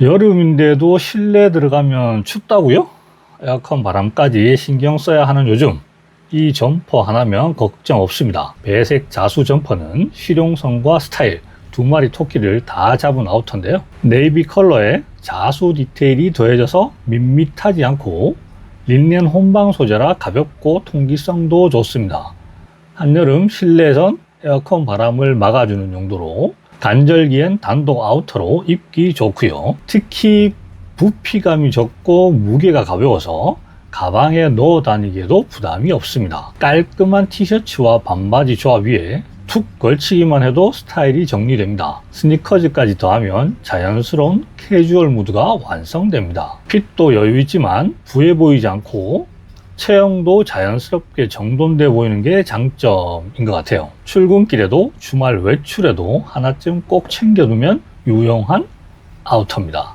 여름인데도 실내 들어가면 춥다고요? 에어컨 바람까지 신경 써야 하는 요즘 이 점퍼 하나면 걱정 없습니다. 배색 자수 점퍼는 실용성과 스타일 두 마리 토끼를 다 잡은 아우터인데요. 네이비 컬러에 자수 디테일이 더해져서 밋밋하지 않고 린넨 혼방 소재라 가볍고 통기성도 좋습니다. 한여름 실내에선 에어컨 바람을 막아주는 용도로 간절기엔 단독 아우터로 입기 좋고요. 특히 부피감이 적고 무게가 가벼워서 가방에 넣어 다니기에도 부담이 없습니다. 깔끔한 티셔츠와 반바지 조합 위에 툭 걸치기만 해도 스타일이 정리됩니다. 스니커즈까지 더하면 자연스러운 캐주얼 무드가 완성됩니다. 핏도 여유 있지만 부해 보이지 않고 체형도 자연스럽게 정돈돼 보이는 게 장점인 것 같아요. 출근길에도 주말 외출에도 하나쯤 꼭 챙겨두면 유용한 아우터입니다.